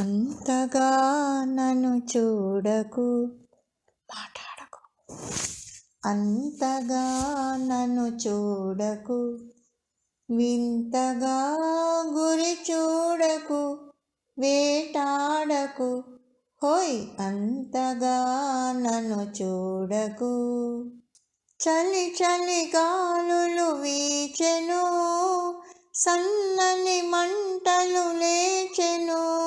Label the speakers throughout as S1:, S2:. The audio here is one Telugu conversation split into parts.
S1: అంతగా నన్ను చూడకు. మాట్లాడకు. అంతగా నన్ను చూడకు. వింతగా గురి చూడకు. వేటాడకు. హోయ్! అంతగా నన్ను చూడకు. చలి చలి గాలులు వీచెను. సన్నని మంటలు లేచెను.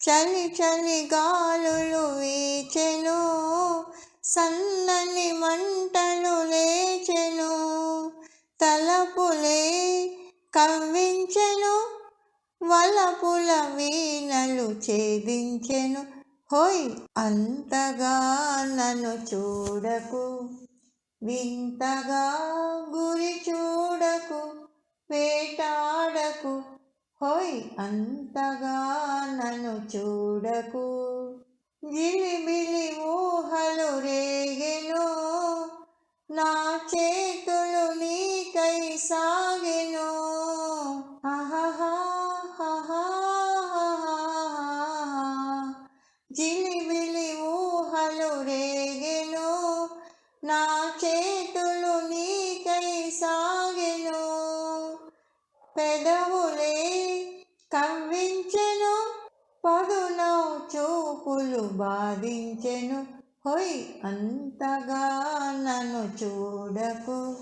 S1: చలి చలి గాలులు వీచెను సన్నని మంటలు లేచెను తలపులే కవ్వించెను వలపుల వీణలు ఛేదించెను. హోయ్! అంతగా నన్ను చూడకు. వింతగా గురి చూడకు వేటాడకు హోయ్ అంతగా నన్ను చూడకు. జిలిబిలి ఊహలు రేగెను నా చేతులు నీకై సాగెను. జిలిబిలి ఊహలు రేగెను నా చే పెదవులే కవ్వించెను పదునవు చూపులు బాధించెను. హొయ్ అంతగా నన్ను చూడకు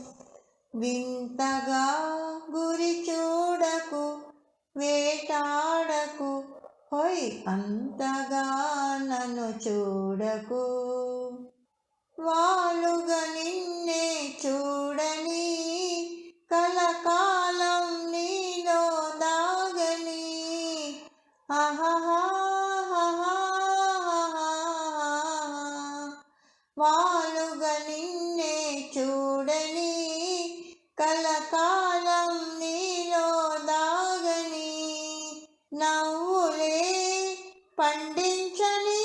S1: వింతగా గురి చూడకు వేటాడకు. హొయ్ అంతగా నన్ను చూడకు. వా వాలుగా నిన్నే చూడని కలకాలం నీలో దాగని నవ్వులే పండించని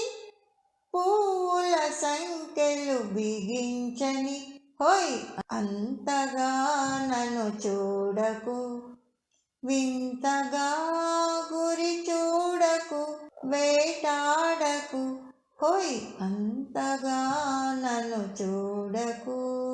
S1: పూల సంఖ్యలు బిగించని హోయ్! అంతగా నన్ను చూడకు వింతగా వేటాడకు హోయ్ అంతగా నన్ను చూడకు.